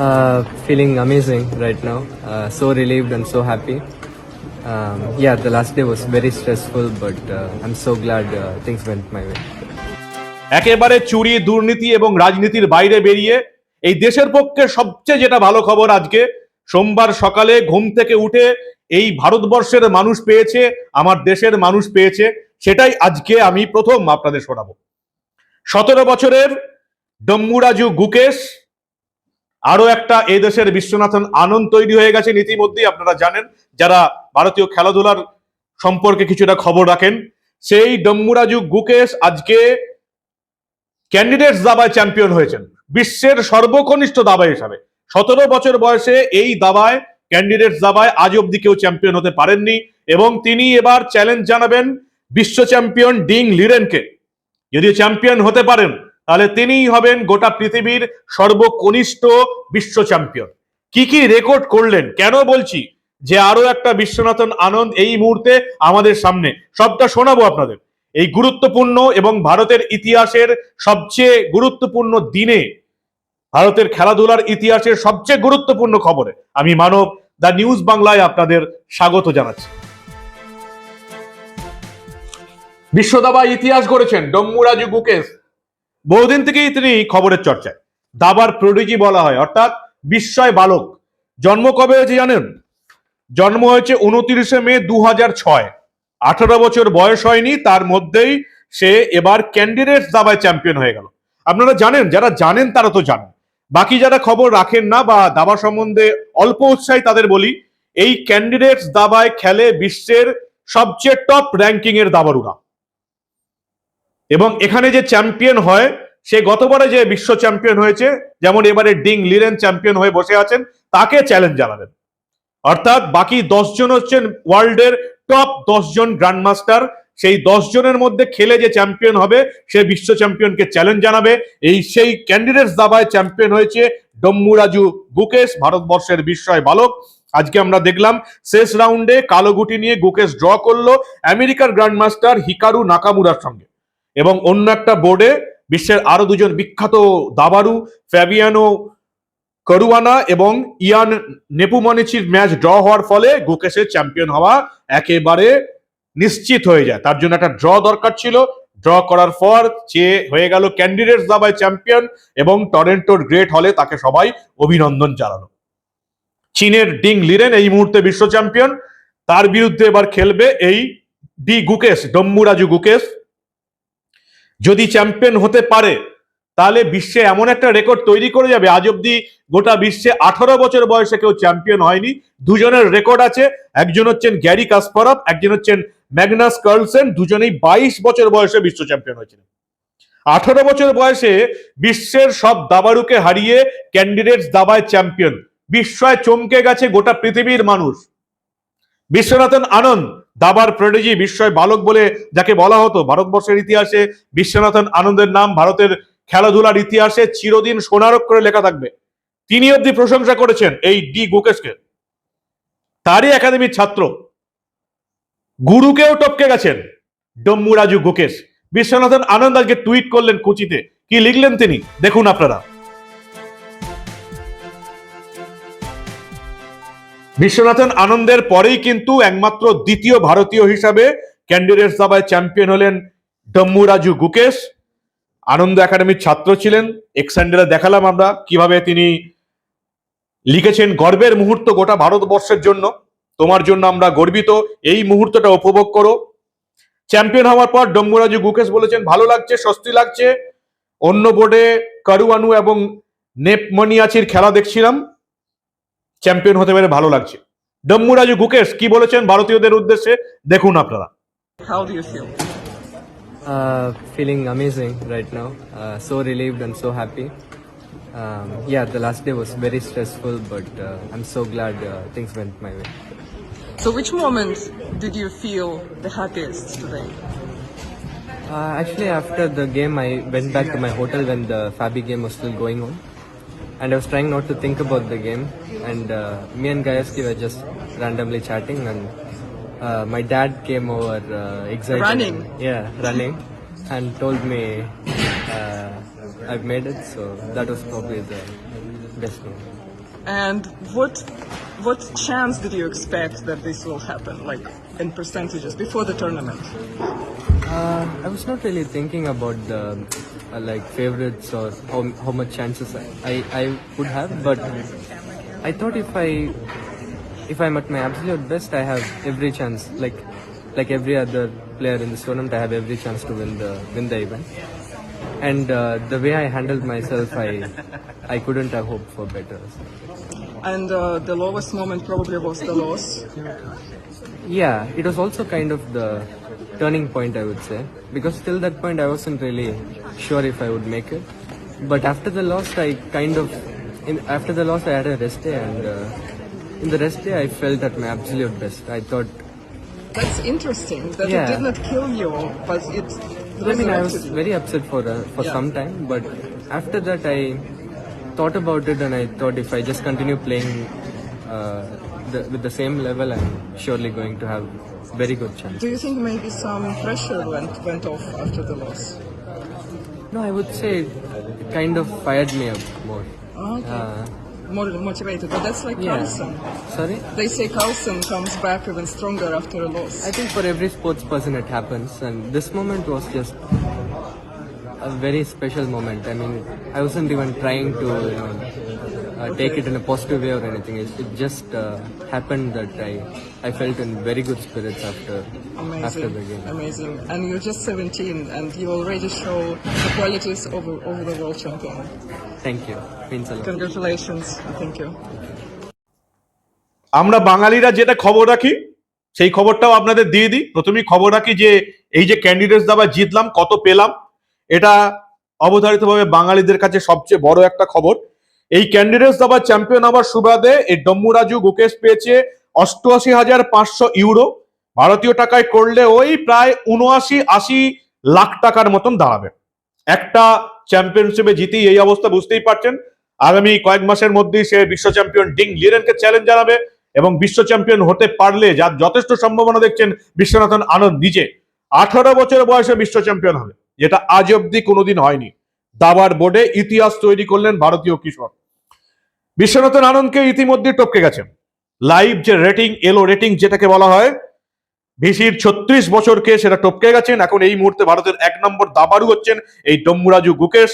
Uh, feeling amazing right now. Uh, so relieved and so happy. Um, yeah, the last day was very stressful, but uh, I'm so glad uh, things went my way. একেবারে চুরি দুর্নীতি এবং রাজনীতির বাইরে বেরিয়ে এই দেশের পক্ষে সবচেয়ে যেটা ভালো খবর আজকে সোমবার সকালে ঘুম থেকে উঠে এই ভারতবর্ষের মানুষ পেয়েছে আমার দেশের মানুষ পেয়েছে সেটাই আজকে আমি প্রথম আপনাদের শোনাবো সতেরো বছরের ডম্মুরাজু গুকেশ আরও একটা এই দেশের বিশ্বনাথন আনন্দ তৈরি হয়ে গেছে। ইতিমধ্যেই আপনারা জানেন, যারা ভারতীয় খেলাধুলার সম্পর্কে কিছুটা খবর রাখেন, সেই ডম্মুরাজু গুকেশ আজকে ক্যান্ডিডেটস দাবায় চ্যাম্পিয়ন হয়েছেন। বিশ্বের সর্বকনিষ্ঠ দাবা হিসাবে। সতেরো বছর বয়সে এই দাবায় ক্যান্ডিডেটস দাবায় আজ অব্দি কেউ চ্যাম্পিয়ন হতে পারেননি এবং তিনি এবার চ্যালেঞ্জ জানাবেন বিশ্ব চ্যাম্পিয়ন ডিং লিরেনকে। যদি চ্যাম্পিয়ন হতে পারেন তাহলে তিনিই হবেন গোটা পৃথিবীর সর্বকনিষ্ঠ বিশ্ব চ্যাম্পিয়ন কি কি রেকর্ড করলেন? কেন বলছি? যে আরও একটা বিশ্বনাথন আনন্দ এই মুহূর্তে আমাদের সামনে। সবটা শোনাবো আপনাদের। এই গুরুত্বপূর্ণ এবং ভারতের ইতিহাসের সবচেয়ে গুরুত্বপূর্ণ দিনে, ভারতের খেলাধুলার ইতিহাসের সবচেয়ে গুরুত্বপূর্ণ খবরে আমি মানব দ্য নিউজ বাংলায় আপনাদের স্বাগত জানাচ্ছি। বিশ্বদাবা ইতিহাস গড়েছেন ডম্মুরাজু গুকেশ। বহুদিন থেকেই তিনি খবরের চর্চায়। দাবার প্রডিজি বলা হয়, অর্থাৎ বিস্ময় বালক। জন্ম কবে হয়েছে জানেন? জন্ম হয়েছে উনত্রিশে মে দু হাজার ছয়। আঠারো বছর বয়স হয়নি, তার মধ্যেই সে এবার ক্যান্ডিডেটস দাবায় চ্যাম্পিয়ন হয়ে গেল। আপনারা জানেন, যারা জানেন তারা তো জানেন। বাকি যারা খবর রাখেন না বা দাবা সম্বন্ধে অল্প উৎসাহী তাদের বলি, এই ক্যান্ডিডেটস দাবায় খেলে বিশ্বের সবচেয়ে টপ র্যাঙ্কিং এর দাবারুরা। এবং এখানে যে চ্যাম্পিয়ন হয়, সে গতবারে যে বিশ্ব চ্যাম্পিয়ন হয়েছে, যেমন এবারে ডিং লিরেন চ্যাম্পিয়ন হয়ে বসে আছেন, তাকে চ্যালেঞ্জ জানাবেন অর্থাৎ বাকি দশ জন হচ্ছেন ওয়ার্ল্ডের টপ দশ জন গ্র্যান্ডমাস্টার সেই দশ জনের মধ্যে খেলে যে চ্যাম্পিয়ন হবে, সে বিশ্ব চ্যাম্পিয়নকে চ্যালেঞ্জ জানাবে। এই সেই ক্যান্ডিডেটস দাবায় চ্যাম্পিয়ন হয়েছে ডম্মুরাজু গুকেশ, ভারতবর্ষের বিস্ময় বালক। আজকে আমরা দেখলাম, শেষ রাউন্ডে কালো গুটি নিয়ে গুকেশ ড্র করল, আমেরিকার গ্র্যান্ডমাস্টার হিকারু নাকামুরার সঙ্গে। এবং অন্য একটা বোর্ডে বিশ্বের আরও দুজন বিখ্যাত দাবারু ফ্যাবিয়ানো করুয়ানা এবং ইয়ান নেপুমনিচির ম্যাচ ড্র হওয়ার ফলে গুকেশের চ্যাম্পিয়ন হওয়া একেবারে নিশ্চিত হয়ে যায়। তার জন্য একটা ড্র দরকার ছিল। ড্র করার পর যে হয়ে গেল ক্যান্ডিডেটস দাবায় চ্যাম্পিয়ন এবং টরেন্টোর গ্রেট হলে তাকে সবাই অভিনন্দন জানালো। চীনের ডিং লিরেন এই মুহূর্তে বিশ্ব চ্যাম্পিয়ন। তার বিরুদ্ধে এবার খেলবে এই ডি গুকেশ, ডম্মুরাজু গুকেশ। যদি চ্যাম্পিয়ন হতে পারে, তাহলে বিশ্বে এমন একটা রেকর্ড তৈরি করে যাবে। আজ অব্দি গোটা বিশ্বে আঠারো বছর বয়সে কেউ চ্যাম্পিয়ন হয়নি। দুজনের রেকর্ড আছে। একজন হচ্ছেন গ্যারি কাসপারভ, একজন হচ্ছেন ম্যাগনাস কার্লসেন, দুজনেই বাইশ বছর বয়সে বিশ্ব চ্যাম্পিয়ন হয়েছিলেন। আঠারো বছর বয়সে বিশ্বের সব দাবারুকে হারিয়ে ক্যান্ডিডেটস দাবায় চ্যাম্পিয়ন বিস্ময় চমকে গেছে গোটা পৃথিবীর মানুষ। বিশ্বনাথন আনন্দ দাবার প্রডিজি বিস্ময় বালক বলে যাকে বলা হতো। ভারতবর্ষের ইতিহাসে বিশ্বনাথন আনন্দের নাম, ভারতের খেলাধুলার ইতিহাসে চিরদিন সোনারক করে লেখা থাকবে। তিনি অব্দি প্রশংসা করেছেন এই ডি গুকেশকে। তারই একাডেমির ছাত্র। গুরুকেও টপকে গেছেন ডম্মুরাজু গুকেশ। বিশ্বনাথন আনন্দ আজকে টুইট করলেন কুচিতে। কি লিখলেন তিনি? দেখুন আপনারা। বিশ্বনাথন আনন্দের পরেই কিন্তু একমাত্র দ্বিতীয় ভারতীয় হিসাবে ক্যান্ডিডেট দাবায় চ্যাম্পিয়ন হলেন ডম্মু রাজু গুকেশ। আনন্দ একাডেমির ছাত্র ছিলেন। এক্সান্ডারে দেখালাম আমরা কীভাবে তিনি লিখেছেন গর্বের মুহূর্ত গোটা ভারতবর্ষের জন্য। তোমার জন্য আমরা গর্বিত। এই মুহূর্তটা উপভোগ করো। চ্যাম্পিয়ন হওয়ার পর ডম্বুরাজু গুকেশ বলেছেন, ভালো লাগছে, স্বস্তি লাগছে। অন্য বোর্ডে কারুয়ানু এবং নেপমনিয়াচির খেলা দেখছিলাম। চ্যাম্পিয়ন হতে পেরে ভালো লাগছে ডম্মুরাজু গুকেশ কি বলেছেন ভারতীয়দের উদ্দেশ্যে দেখুন আপনারা How do you feel? Uh, feeling amazing right now. Uh, so relieved and so happy. Um, yeah, the last day was very stressful, but uh, I'm so glad uh, things went my way. So, which moment did you feel the happiest today? Uh, actually, after the game, I went back to my hotel when the Fabi game was still going on. And I was trying not to think about the game. And uh, me and Gayevsky were just randomly chatting. And uh, my dad came over uh, excited. Running? Yeah, running. and told me uh, I've made it. So that was probably the best moment. And what what chance did you expect that this will happen, like in percentages, before the tournament? Uh, I was not really thinking about the uh, like favorites or how, how much chances I, I, I would have, but I thought if I if I'm at my absolute best, I have every chance. Like like every other player in this tournament, I have every chance to win the win the event. And uh, the way I handled myself, I I couldn't have hoped for better. And uh, the lowest moment probably was the loss. Yeah, it was also kind of the turning point, I would say, because till that point I wasn't really sure if I would make it. But after the loss, I kind of, in, after the loss, I had a rest day, and uh, in the rest day, I felt at my absolute best. I thought, That's interesting that Yeah. it did not kill you, but it I mean, I was very upset for uh, for Yeah. some time, but after that, I thought about it, and I thought if I just continue playing uh, the, with the same level, I'm surely going to have very good chance. Do you think maybe some pressure went went off after the loss? No, I would say it kind of fired me up more. Okay. Uh, More motivated, but that's like yeah. Carlson. Sorry? They say Carlson comes back even stronger after a loss. I think for every sports person it happens, and this moment was just a very special moment. I mean, I wasn't even trying to, you know, uh, take it in a positive way or anything. It, it just uh, happened that I, I felt in very good spirits after, amazing, after the game. amazing. And you're just 17, and you already show the qualities over over the world champion. Thank you. Means a lot. Congratulations, thank you. আমরা বাঙালিরা যেটা খবর রাখি সেই খবরটাও আপনাদের দিয়ে দিই প্রথমেই খবর রাখি যে এই যে ক্যান্ডিডেটস দাবা জিতলাম কত পেলাম এটা অবধারিতভাবে বাঙালিদের কাছে সবচেয়ে বড় একটা খবর এই ক্যান্ডিডেটস দাবা চ্যাম্পিয়ন হওয়ার সুবাদে এই ডম্মু রাজু গুকেশ পেয়েছে অষ্টআশি হাজার পাঁচশো ইউরো। ভারতীয় টাকায় করলে ওই প্রায় উনআশি আশি লাখ টাকার মতন দাঁড়াবে। একটা চ্যাম্পিয়নশিপে জিতেই এই অবস্থা বুঝতেই পারছেন। আগামী কয়েক মাসের মধ্যেই সে বিশ্ব চ্যাম্পিয়ন ডিং লিরেনকে চ্যালেঞ্জ জানাবে এবং বিশ্ব চ্যাম্পিয়ন হতে পারলে যার যথেষ্ট সম্ভাবনা দেখছেন বিশ্বনাথন আনন্দ নিজে, আঠারো বছর বয়সে বিশ্ব চ্যাম্পিয়ন হবে, যেটা আজ অব্দি কোনোদিন হয়নি। দাবার বোর্ডে ইতিহাস তৈরি করলেন ভারতীয় কিশোর। বিশ্বনাথন আনন্দকে ইতিমধ্যে টপকে গেছেন। লাইভ যে রেটিং, এলো রেটিং যেটাকে বলা হয়, ভিসির ছত্রিশ বছরকে সেটা টপকে গেছেন। এখন এই মুহূর্তে ভারতের এক নম্বর দাবারু হচ্ছেন এই ডম্বুরাজু গুকেশ।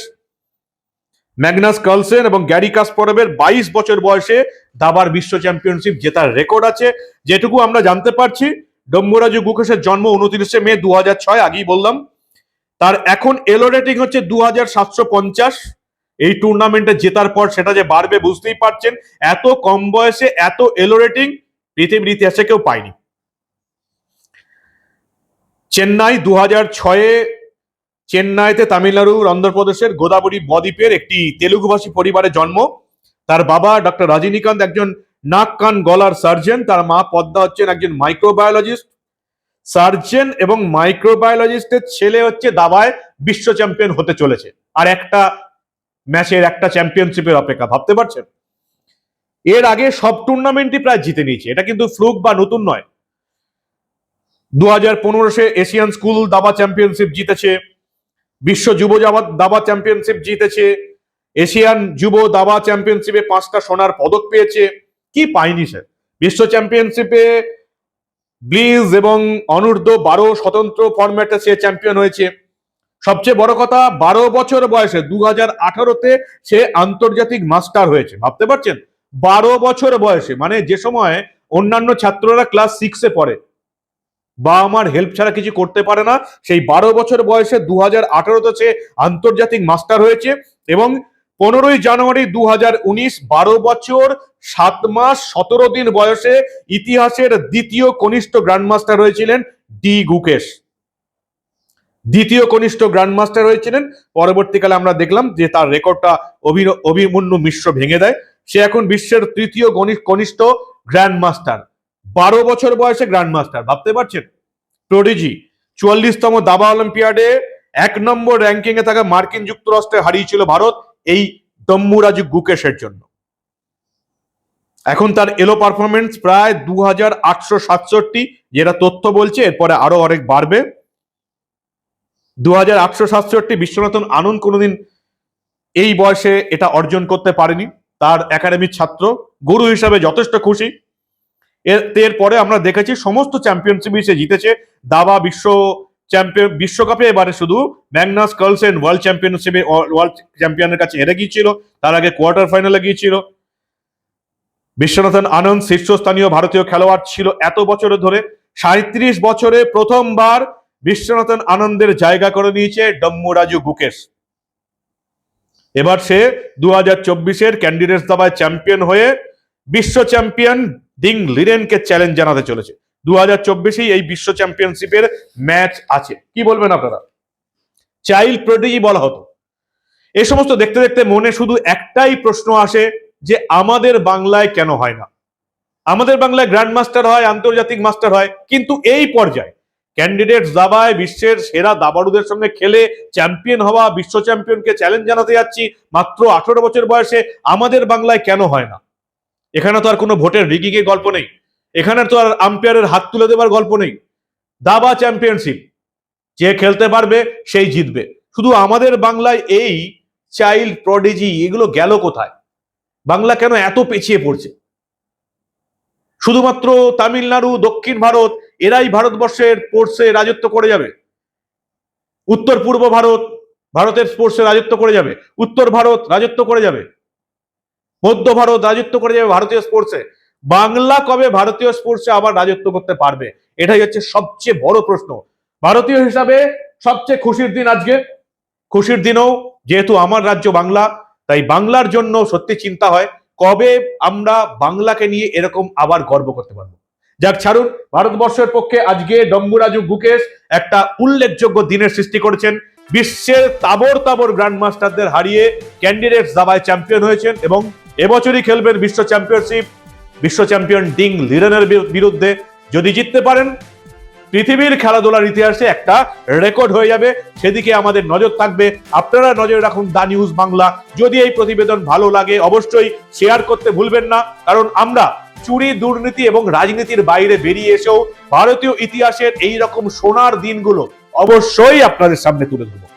ম্যাগনাস কার্লসেন এবং গ্যারি কাসপরবের বাইশ বছর বয়সে দাবার বিশ্ব চ্যাম্পিয়নশিপ জেতার রেকর্ড আছে। যেটুকু আমরা জানতে পারছি, ডম্বুরাজু গুকেশের জন্ম উনত্রিশে মে দু হাজার ছয়, আগেই বললাম। তার এখন এলো রেটিং হচ্ছে দু হাজার সাতশো পঞ্চাশ। এই টুর্নামেন্টে জেতার পর সেটা যে বাড়বে বুঝতেই পারছেন, এত কম বয়সে, এত এলো রেটিং পৃথিবীর ইতিহাসে কেউ পায়নি। চেন্নাই দু হাজার ছয়ে, চেন্নাইতে তামিলনাড়ুর অন্ধ্রপ্রদেশের গোদাবরী বদ্বীপের একটি তেলুগুভাষী পরিবারে জন্ম। তার বাবা ডক্টর রজনীকান্ত, একজন নাক কান গলার সার্জন তার মা পদ্মা হচ্ছেন একজন মাইক্রোবায়োলজিস্ট সার্জন এবং মাইক্রোবায়োলজিস্টের ছেলে হচ্ছে দাবায় বিশ্ব চ্যাম্পিয়ন হতে চলেছে। আর একটা ম্যাচের একটা চ্যাম্পিয়নশিপের অপেক্ষা, ভাবতে পারছেন? এর আগে সব টুর্নামেন্টই প্রায় জিতে নিয়েছে। এটা কিন্তু ফ্লুক বা নতুন নয়। দু হাজার পনেরোশে এশিয়ান স্কুল দাবা চ্যাম্পিয়নশিপ জিতেছে, বিশ্ব যুব দাবা- চ্যাম্পিয়নশিপ জিতেছে, এশিয়ান যুব দাবা চ্যাম্পিয়নশিপে পাঁচটা সোনার পদক পেয়েছে। কি পায়নি সে? বিশ্ব চ্যাম্পিয়নশিপে ব্লিজ এবং অনূর্ধ্ব বারো স্বতন্ত্র ফরম্যাটে সে চ্যাম্পিয়ন হয়েছে। সবচেয়ে বড় কথা, বারো বছর বয়সে দু হাজার আঠারোতে সে আন্তর্জাতিক মাস্টার হয়েছে। ভাবতে পারছেন? বারো বছর বয়সে মানে যে সময় অন্যান্য ছাত্ররা ক্লাস সিক্সে পড়ে বাবা মার হেল্প ছাড়া কিছু করতে পারে না, সেই বারো বছর বয়সে দু হাজার আঠারোতে সে আন্তর্জাতিক মাস্টার হয়েছে এবং পনেরোই জানুয়ারি দু হাজার উনিশ, বারো বছর, সাত মাস, সতেরো দিন বয়সে ইতিহাসের দ্বিতীয় কনিষ্ঠ গ্র্যান্ডমাস্টার হয়েছিলেন ডি গুকেশ। দ্বিতীয় কনিষ্ঠ গ্র্যান্ডমাস্টার হয়েছিলেন। পরবর্তীকালে আমরা দেখলাম যে তার রেকর্ডটা অভি- অভিমন্যু মিশ্র ভেঙে দেয়। সে এখন বিশ্বের তৃতীয় কনিষ্ঠ গ্র্যান্ডমাস্টার। বারো বছর বয়সে গ্র্যান্ডমাস্টার, ভাবতে পারছেন? প্রডিজি চুয়াল্লিশতম দাবা অলিম্পিয়াডে এক নম্বর র্যাঙ্কিং এ থাকা মার্কিন যুক্তরাষ্ট্রে হারিয়েছিল ভারত এই দম্মুরাজু গুকেশের জন্য। এখন তার এলো পারফরমেন্স প্রায় দু হাজার আটশো সাতষট্টি, যেটা তথ্য বলছে, এরপরে আরও অনেক বাড়বে। দু হাজার আটশো সাতষট্টি বিশ্বনাথন আনন্দ কোনোদিন এই বয়সে এটা অর্জন করতে পারেনি। তার একাডেমির ছাত্র, গুরু হিসাবে যথেষ্ট খুশি। এর এরপরে আমরা দেখেছি সমস্ত চ্যাম্পিয়নশিপ সে জিতেছে। দাবা বিশ্ব চ্যাম্পিয়ন, বিশ্বকাপে এবারে শুধু ম্যাগনাস কার্লসেন ওয়ার্ল্ড চ্যাম্পিয়নশিপে ওয়ার্ল্ড চ্যাম্পিয়নের কাছে হেরে গিয়েছিল। তার আগে কোয়ার্টার ফাইনালে গিয়েছিল। বিশ্বনাথন আনন্দ শীর্ষস্থানীয় ভারতীয় খেলোয়াড় ছিল এত বছরে ধরে। সাঁত্রিশ বছরে প্রথমবার বিশ্বনাথন আনন্দের জায়গা করে নিয়েছে ডম্মু রাজু গুকেশ। এবার সে দু হাজার চব্বিশের ক্যান্ডিডেটস দাবায় চ্যাম্পিয়ন হয়ে বিশ্ব চ্যাম্পিয়ন ডিং লিরেনকে চ্যালেঞ্জ জানাতে চলেছে। দু হাজার চব্বিশেই এই বিশ্ব চ্যাম্পিয়নশিপের ম্যাচ আছে। কি বলবেন আপনারা? চাইল্ড প্রোডিজি বলা হতো। এ সমস্ত দেখতে দেখতে মনে শুধু একটাই প্রশ্ন আসে যে আমাদের বাংলায় কেন হয় না? আমাদের বাংলায় গ্র্যান্ড মাস্টার হয়, আন্তর্জাতিক মাস্টার হয়, কিন্তু এই পর্যায়ে ক্যান্ডিডেট দাবায় বিশ্বের সেরা দাবাড়ুদের সঙ্গে খেলে চ্যাম্পিয়ন হওয়া, বিশ্ব চ্যাম্পিয়নকে চ্যালেঞ্জ জানাতে যাচ্ছি। মাত্র আঠারো বছর বয়সে আমাদের বাংলায় কেন হয় না? এখানে তো আর কোনো ভোটের রিগিংয়ের গল্প নেই। এখানে তো আর আম্পায়ারের হাত তুলে দেবার গল্প নেই। দাবা চ্যাম্পিয়নশিপ যে খেলতে পারবে সেই জিতবে। শুধু আমাদের বাংলায় এই চাইল্ড প্রডিজি এগুলো গেল কোথায়? বাংলা কেন এত পেছিয়ে পড়ছে? শুধুমাত্র তামিলনাড়ু, দক্ষিণ ভারত এরাই ভারতবর্ষের স্পোর্টসে রাজত্ব করে যাবে। উত্তর পূর্ব ভারত, ভারতের স্পোর্টসে রাজত্ব করে যাবে। উত্তর ভারত রাজত্ব করে যাবে। মধ্য ভারত রাজত্ব করে যাবে ভারতীয় স্পোর্টসে বাংলা কবে ভারতীয় স্পোর্টসে আবার রাজত্ব করতে পারবে? এটাই হচ্ছে সবচেয়ে বড় প্রশ্ন। ভারতীয় হিসাবে সবচেয়ে খুশির দিন আজকে। খুশির দিনও যেহেতু আমার রাজ্য বাংলা, তাই বাংলার জন্য সত্যি চিন্তা হয়, কবে আমরা বাংলাকে নিয়ে এরকম আবার গর্ব করতে পারব। যাক, ছাড়ুন। ভারতবর্ষের পক্ষে আজকে ডম্বুরাজু গুকেশ একটা উল্লেখযোগ্য দিনের সৃষ্টি করেছেন। বিশ্বের তাবর তাবর গ্র্যান্ড মাস্টারদের হারিয়ে ক্যান্ডিডেটস দাবায় চ্যাম্পিয়ন হয়েছেন এবং এবছরই খেলবেন বিশ্ব চ্যাম্পিয়নশিপ, বিশ্ব চ্যাম্পিয়ন ডিং লিরেনের বি- বিরুদ্ধে। যদি জিততে পারেন, পৃথিবীর খেলাধুলার ইতিহাসে একটা রেকর্ড হয়ে যাবে। সেদিকে আমাদের নজর থাকবে। আপনারা নজর রাখুন দা নিউজ বাংলা। যদি এই প্রতিবেদন ভালো লাগে, অবশ্যই শেয়ার করতে ভুলবেন না। কারণ আমরা চুরি, দুর্নীতি এবং রাজনীতির বাইরে বেরিয়ে এসেও ভারতীয় ইতিহাসের এই রকম সোনার দিনগুলো অবশ্যই আপনাদের সামনে তুলে ধরবো।